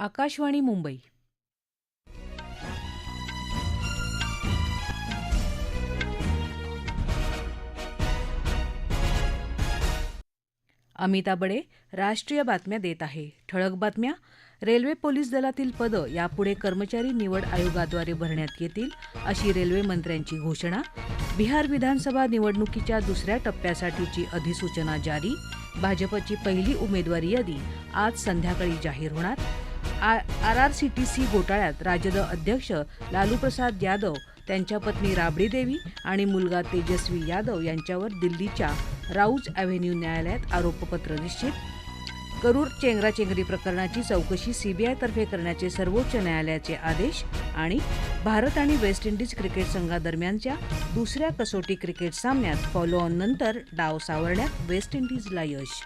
आकाशवाणी मुंबई. अमिता बडे राष्ट्रीय बातम्या देत आहे. ठळक बातम्या. रेल्वे पोलीस दलातील पदं यापुढे कर्मचारी निवड आयोगाद्वारे भरण्यात येतील अशी रेल्वे मंत्र्यांची घोषणा. बिहार विधानसभा निवडणुकीच्या दुसऱ्या टप्प्यासाठीची अधिसूचना जारी. भाजपची पहिली उमेदवारी यादी आज संध्याकाळी जाहीर होणार. R R C T C घोटाळ्यात राजद अध्यक्ष लालूप्रसाद यादव त्यांच्या पत्नी राबडी देवी आणि मुलगा तेजस्वी यादव यांच्यावर दिल्लीच्या राऊज अव्हेन्यू न्यायालयात आरोपपत्र निश्चित. करूर चेंगराचेंगरी प्रकरणाची चौकशी सीबीआयतर्फे करण्याचे सर्वोच्च न्यायालयाचे आदेश आणि भारत आणि वेस्ट इंडिज क्रिकेट संघादरम्यानच्या दुसऱ्या कसोटी क्रिकेट सामन्यात फॉलो ऑन नंतर डाव सावरण्यात वेस्ट इंडिजला यश.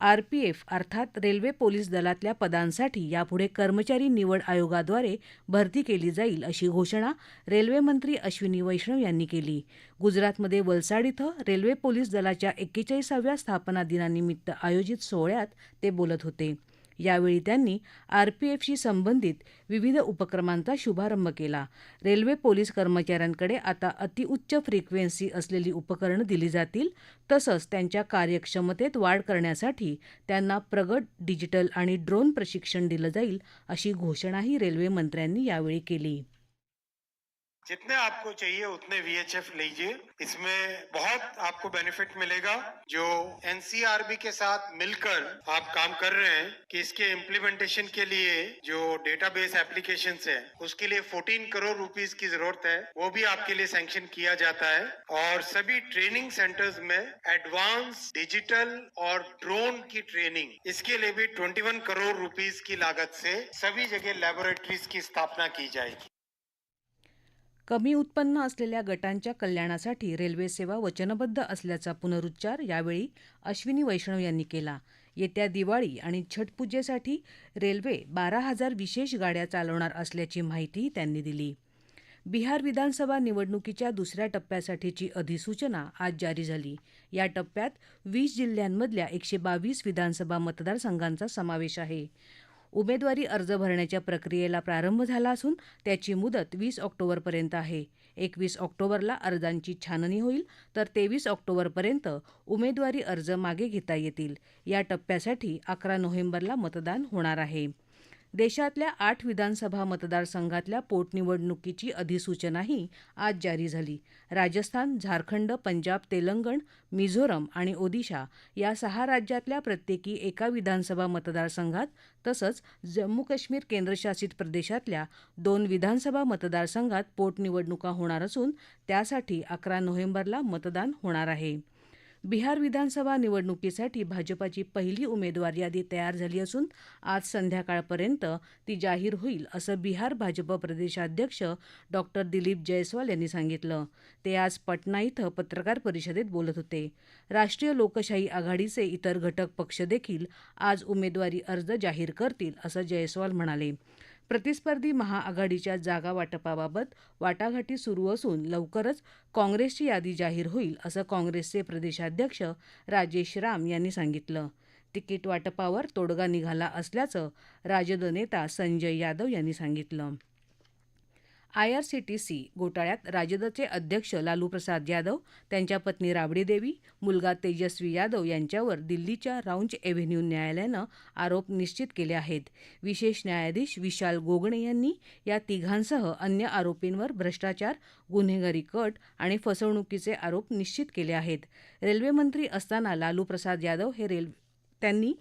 आरपीएफ अर्थात रेल्वे पोलीस दलातल्या पदांसाठी यापुढे कर्मचारी निवड आयोगाद्वारे भरती केली जाईल अशी घोषणा रेल्वेमंत्री अश्विनी वैष्णव यांनी केली. गुजरातमध्ये वलसाड इथं रेल्वे पोलीस दलाच्या एक्केचाळीसाव्या स्थापना दिनानिमित्त आयोजित सोहळ्यात ते बोलत होते. यावेळी त्यांनी आरपीएफशी संबंधित विविध उपक्रमांचा शुभारंभ केला. रेल्वे पोलीस कर्मचाऱ्यांकडे आता अतिउच्च फ्रिक्वेन्सी असलेली उपकरणं दिली जातील तसंच त्यांच्या कार्यक्षमतेत वाढ करण्यासाठी त्यांना प्रगत डिजिटल आणि ड्रोन प्रशिक्षण दिलं जाईल अशी घोषणाही रेल्वे मंत्र्यांनी यावेळी केली. जितने आपको चाहिए उतने वीएचएफ लीजिए। इसमें बहुत आपको बेनिफिट मिलेगा। जो एनसीआरबी के साथ मिलकर आप काम कर रहे हैं, कि इसके इम्प्लीमेंटेशन के लिए जो डेटाबेस एप्लीकेशन है, उसके लिए 14 करोड़ रुपीस की ज़रूरत है। वो भी आपके लिए सैंक्शन किया जाता है। और सभी ट्रेनिंग सेंटर्स में एडवांस डिजिटल और ड्रोन की ट्रेनिंग इसके लिए भी 21 करोड़ रुपीस की लागत से सभी जगह लेबोरेटरीज की स्थापना की जाएगी। कमी उत्पन्न असलेल्या गटांच्या कल्याणासाठी रेल्वे सेवा वचनबद्ध असल्याचा पुनरुच्चार यावेळी अश्विनी वैष्णव यांनी केला. येत्या दिवाळी आणि छटपूजेसाठी रेल्वे बारा हजार विशेष गाड्या चालवणार असल्याची माहितीही त्यांनी दिली. बिहार विधानसभा निवडणुकीच्या दुसऱ्या टप्प्यासाठीची अधिसूचना आज जारी झाली. या टप्प्यात वीस जिल्ह्यांमधल्या एकशे बावीस विधानसभा मतदारसंघांचा समावेश आहे. उमेदवारी अर्ज भरण्याच्या प्रक्रियेला प्रारंभ झाला असून त्याची मुदत वीस ऑक्टोबरपर्यंत आहे. एकवीस ऑक्टोबरला अर्जांची छाननी होईल तर तेवीस ऑक्टोबरपर्यंत उमेदवारी अर्ज मागे घेता येतील. या टप्प्यासाठी अकरा नोव्हेंबरला मतदान होणार आहे. देशातल्या आठ विधानसभा मतदारसंघातल्या पोटनिवडणुकीची अधिसूचनाही आज जारी झाली. राजस्थान झारखंड पंजाब तेलंगण मिझोरम आणि ओदिशा या सहा राज्यातल्या प्रत्येकी एका विधानसभा मतदारसंघात तसंच जम्मू काश्मीर केंद्रशासित प्रदेशातल्या दोन विधानसभा मतदारसंघात पोटनिवडणुका होणार असून त्यासाठी अकरा नोव्हेंबरला मतदान होणार आहे. बिहार विधानसभा निवडणुकीसाठी भाजपाची पहिली उमेदवार यादी तयार झाली असून आज संध्याकाळपर्यंत ती जाहीर होईल असं बिहार भाजप प्रदेशाध्यक्ष डॉक्टर दिलीप जयस्वाल यांनी सांगितलं. ते आज पटना इथं पत्रकार परिषदेत बोलत होते. राष्ट्रीय लोकशाही आघाडीचे इतर घटक पक्ष देखील आज उमेदवारी अर्ज जाहीर करतील असं जयस्वाल म्हणाले. प्रतिस्पर्धी महाआघाडीच्या जागा वाटपाबाबत वाटाघाटी सुरू असून लवकरच काँग्रेसची यादी जाहीर होईल असं काँग्रेसचे प्रदेशाध्यक्ष राजेश राम यांनी सांगितलं. तिकीट वाटपावर तोडगा निघाला असल्याचं राजद नेता संजय यादव यांनी सांगितलं. आयआरसीटीसी घोटाळ्यात राजदचे अध्यक्ष लालूप्रसाद यादव त्यांच्या पत्नी राबडी देवी मुलगा तेजस्वी यादव यांच्यावर दिल्लीच्या राऊंज एव्हेन्यू न्यायालयानं आरोप निश्चित केले आहेत. विशेष न्यायाधीश विशाल गोगणे यांनी या तिघांसह अन्य आरोपींवर भ्रष्टाचार गुन्हेगारी कट आणि फसवणुकीचे आरोप निश्चित केले आहेत. रेल्वेमंत्री असताना लालूप्रसाद यादव हे रेल्वे त्यांनी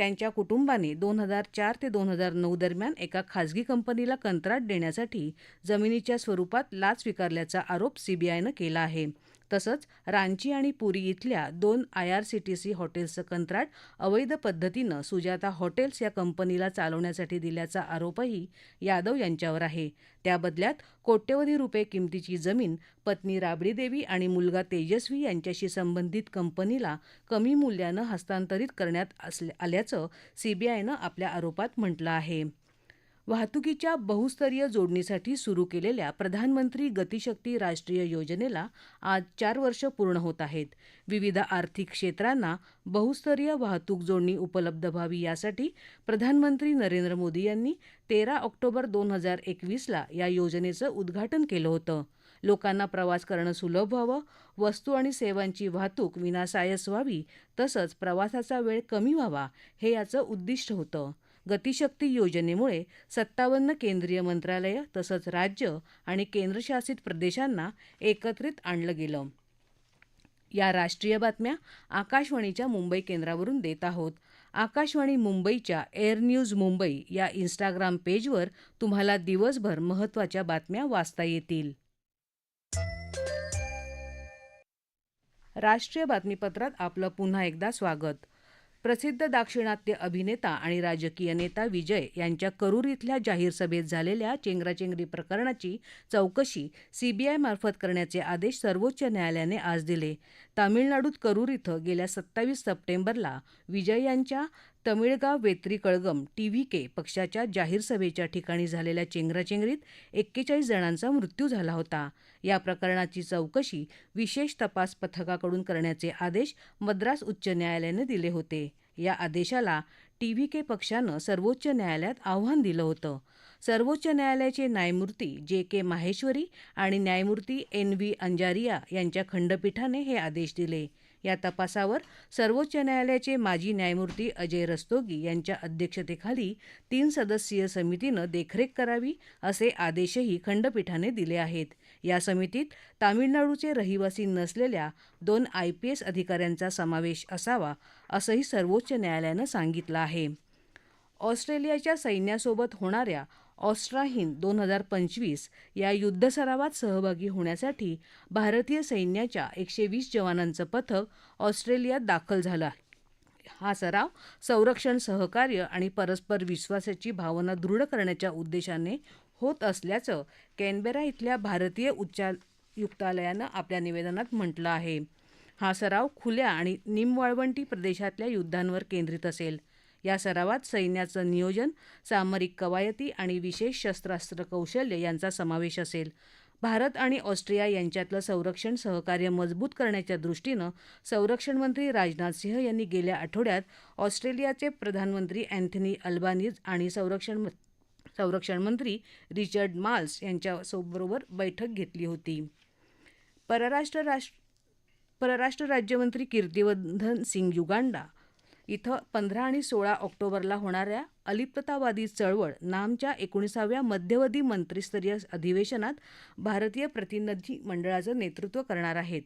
त्यांच्या कुटुंबाने दोन हजार चार ते दोन हजार नऊ दरम्यान एका खासगी कंपनीला कंत्राट देण्यासाठी जमिनीच्या स्वरूपात लाच स्वीकारल्याचा आरोप सीबीआयनं केला आहे. तसंच रांची आणि पुरी इथल्या दोन आयआरसीटीसी हॉटेल्सचं कंत्राट अवैध पद्धतीनं सुजाता हॉटेल्स या कंपनीला चालवण्यासाठी दिल्याचा आरोपही यादव यांच्यावर आहे. त्या बदल्यात कोट्यवधी रुपये किमतीची जमीन पत्नी राबडी देवी आणि मुलगा तेजस्वी यांच्याशी संबंधित कंपनीला कमी मूल्यानं हस्तांतरित करण्यात आल्याचं सीबीआयनं आपल्या आरोपात म्हटलं आहे. वाहतुकीच्या बहुस्तरीय जोडणीसाठी सुरू केलेल्या प्रधानमंत्री गतिशक्ती राष्ट्रीय योजनेला आज चार वर्ष पूर्ण होत आहेत. विविध आर्थिक क्षेत्रांना बहुस्तरीय वाहतूक जोडणी उपलब्ध व्हावी यासाठी प्रधानमंत्री नरेंद्र मोदी यांनी तेरा ऑक्टोबर दोन हजार एकवीसला या योजनेचं उद्घाटन केलं होतं. लोकांना प्रवास करणं सुलभ व्हावं वस्तू आणि सेवांची वाहतूक विनासायस व्हावी तसंच प्रवासाचा वेळ कमी व्हावा हे याचं उद्दिष्ट होतं. गतिशक्ती योजनेमुळे सत्तावन्न केंद्रीय मंत्रालयं तसंच राज्य आणि केंद्रशासित प्रदेशांना एकत्रित आणलं गेलं. या राष्ट्रीय बातम्या आकाशवाणीच्या मुंबई केंद्रावरून देत आहोत. आकाशवाणी मुंबईच्या एअर न्यूज मुंबई या इन्स्टाग्राम पेजवर तुम्हाला दिवसभर महत्त्वाच्या बातम्या वाचता येतील. राष्ट्रीय बातमीपत्रात आपलं पुन्हा एकदा स्वागत. प्रसिद्ध दाक्षिणात्य अभिनेता आणि राजकीय नेता विजय यांच्या करूर इथल्या जाहीर सभेत झालेल्या चेंगराचेंगरी प्रकरणाची चौकशी सीबीआयमार्फत करण्याचे आदेश सर्वोच्च न्यायालयाने आज दिले. तामिळनाडूत करूर इथं गेल्या सत्तावीस सप्टेंबरला विजय यांच्या तमिळगाव वेत्री कळगम टीव्ही के पक्षाच्या जाहीर सभेच्या ठिकाणी झालेल्या चेंगराचेंगरीत एक्केचाळीस जणांचा मृत्यू झाला होता. या प्रकरणाची चौकशी विशेष तपास पथकाकडून करण्याचे आदेश मद्रास उच्च न्यायालयानं दिले होते. या आदेशाला टीव्ही के पक्षानं सर्वोच्च न्यायालयात आव्हान दिलं होतं. सर्वोच्च न्यायालयाचे न्यायमूर्ती जे के माहेश्वरी आणि न्यायमूर्ती एन व्ही अंजारिया यांच्या खंडपीठाने हे आदेश दिले. या तपासावर सर्वोच्च न्यायालयाचे माजी न्यायमूर्ती अजय रस्तोगी यांच्या अध्यक्षतेखाली तीन सदस्यीय समितीनं देखरेख करावी असे आदेशही खंडपीठाने दिले आहेत. या समितीत तामिळनाडूचे रहिवासी नसलेल्या दोन आय पी एस अधिकाऱ्यांचा समावेश असावा असंही सर्वोच्च न्यायालयानं सांगितलं आहे. ऑस्ट्रेलियाच्या सैन्यासोबत होणाऱ्या ऑस्ट्राहिन दोन हजार पंचवीस या युद्धसरावात सहभागी होण्यासाठी भारतीय सैन्याच्या एकशे वीस जवानांचं पथक ऑस्ट्रेलियात दाखल झालं आहे. हा सराव संरक्षण सहकार्य आणि परस्पर विश्वासाची भावना दृढ करण्याच्या उद्देशाने होत असल्याचं कॅनबेरा इथल्या भारतीय उच्चायुक्तालयानं आपल्या निवेदनात म्हटलं आहे. हा सराव खुल्या आणि निमवाळवंटी प्रदेशातल्या युद्धांवर केंद्रित असेल. या सरावात सैन्याचं नियोजन सामरिक कवायती आणि विशेष शस्त्रास्त्र कौशल्य यांचा समावेश असेल. भारत आणि ऑस्ट्रिया यांच्यातलं संरक्षण सहकार्य मजबूत करण्याच्या दृष्टीनं संरक्षण मंत्री राजनाथ सिंह यांनी गेल्या आठवड्यात ऑस्ट्रेलियाचे प्रधानमंत्री अँथनी अल्बानीज आणि संरक्षण संरक्षण मंत्री रिचर्ड माल्स यांच्याबरोबर बैठक घेतली होती. परराष्ट्र राष्ट्र परराष्ट्र राज्यमंत्री कीर्तिवर्धन सिंग युगांडा इथं पंधरा आणि सोळा ऑक्टोबरला होणाऱ्या अलिप्ततावादी चळवळ नामच्या एकोणीसाव्या मध्यवधी मंत्रिस्तरीय अधिवेशनात भारतीय प्रतिनिधी मंडळाचं नेतृत्व करणार आहेत.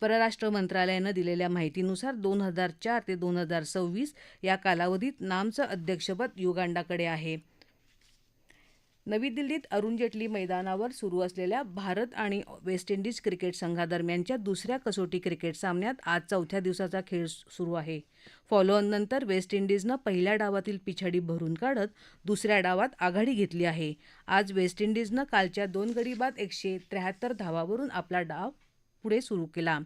परराष्ट्र मंत्रालयानं दिलेल्या माहितीनुसार दोन हजार चार ते दोन हजार सव्वीस या कालावधीत नामचं अध्यक्षपद युगांडाकडे आहे. नवी दिल्लीत अरुण जेटली मैदानावर सुरू असलेल्या भारत आणि वेस्ट इंडिज क्रिकेट संघादरम्यानच्या दुसऱ्या कसोटी क्रिकेट सामन्यात आज चौथ्या दिवसाचा खेळ सुरू आहे. फॉलोअननंतर वेस्ट इंडिजनं पहिल्या डावातील पिछाडी भरून काढत दुसऱ्या डावात आघाडी घेतली आहे. आज वेस्ट इंडिजनं कालच्या दोन गडी बाद एकशे त्र्याहत्तर धावावरून आपला डाव पुढे सुरू केला.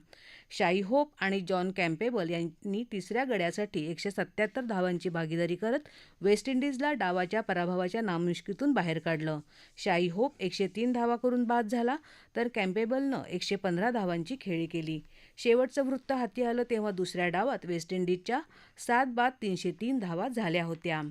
शाई होप आणि जॉन कॅम्पेबल यांनी तिसऱ्या गड्यासाठी एकशे सत्याहत्तर धावांची भागीदारी करत वेस्ट इंडिजला डावाच्या पराभवाच्या नामुष्कीतून बाहेर काढलं. शाई होप एकशे तीन धावा करून बाद झाला तर कॅम्पेबलनं एकशे पंधरा धावांची खेळी केली. शेवटचं वृत्त हाती आलं तेव्हा दुसऱ्या डावात वेस्ट इंडिजच्या सात बाद तीनशे तीन धावा झाल्या होत्या.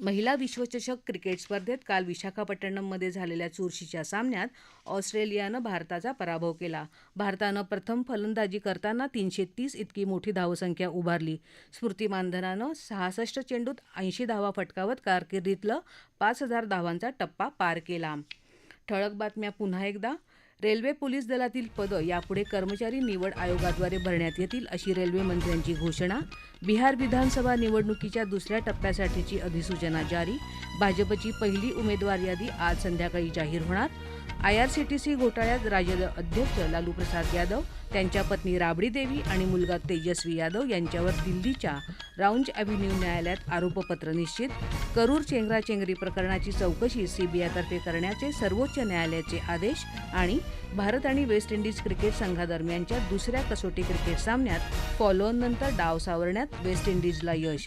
महिला विश्वचषक क्रिकेट स्पर्धेत काल विशाखापट्टणममध्ये झालेल्या चुरशीच्या सामन्यात ऑस्ट्रेलियानं भारताचा पराभव केला. भारतानं प्रथम फलंदाजी करताना तीनशे तीस इतकी मोठी धावसंख्या उभारली. स्मृती मानधनानं सहासष्ट चेंडूत ऐंशी धावा फटकावत कारकिर्दीतलं पाच हजार धावांचा टप्पा पार केला. ठळक बातम्या पुन्हा एकदा. रेल्वे पोलीस दलातील पदं यापुढे कर्मचारी निवड आयोगाद्वारे भरण्यात येतील अशी रेल्वे मंत्र्यांची घोषणा. बिहार विधानसभा निवडणुकीच्या दुसऱ्या टप्प्यासाठीची अधिसूचना जारी. भाजपची पहिली उमेदवार यादी आज संध्याकाळी जाहीर होणार. आयआरसीटीसी घोटाळ्यात राजद अध्यक्ष लालू प्रसाद यादव त्यांच्या पत्नी राबडी देवी आणि मुलगा तेजस्वी यादव यांच्यावर दिल्लीच्या राऊंज अव्हेन्यू न्यायालयात आरोपपत्र निश्चित. करूर चेंगराचेंगरी प्रकरणाची चौकशी सीबीआयतर्फे करण्याचे सर्वोच्च न्यायालयाचे आदेश आणि भारत आणि वेस्ट इंडिज क्रिकेट संघादरम्यानच्या दुसऱ्या कसोटी क्रिकेट सामन्यात फॉलोअननंतर डाव सावरण्यात वेस्ट इंडिजला यश.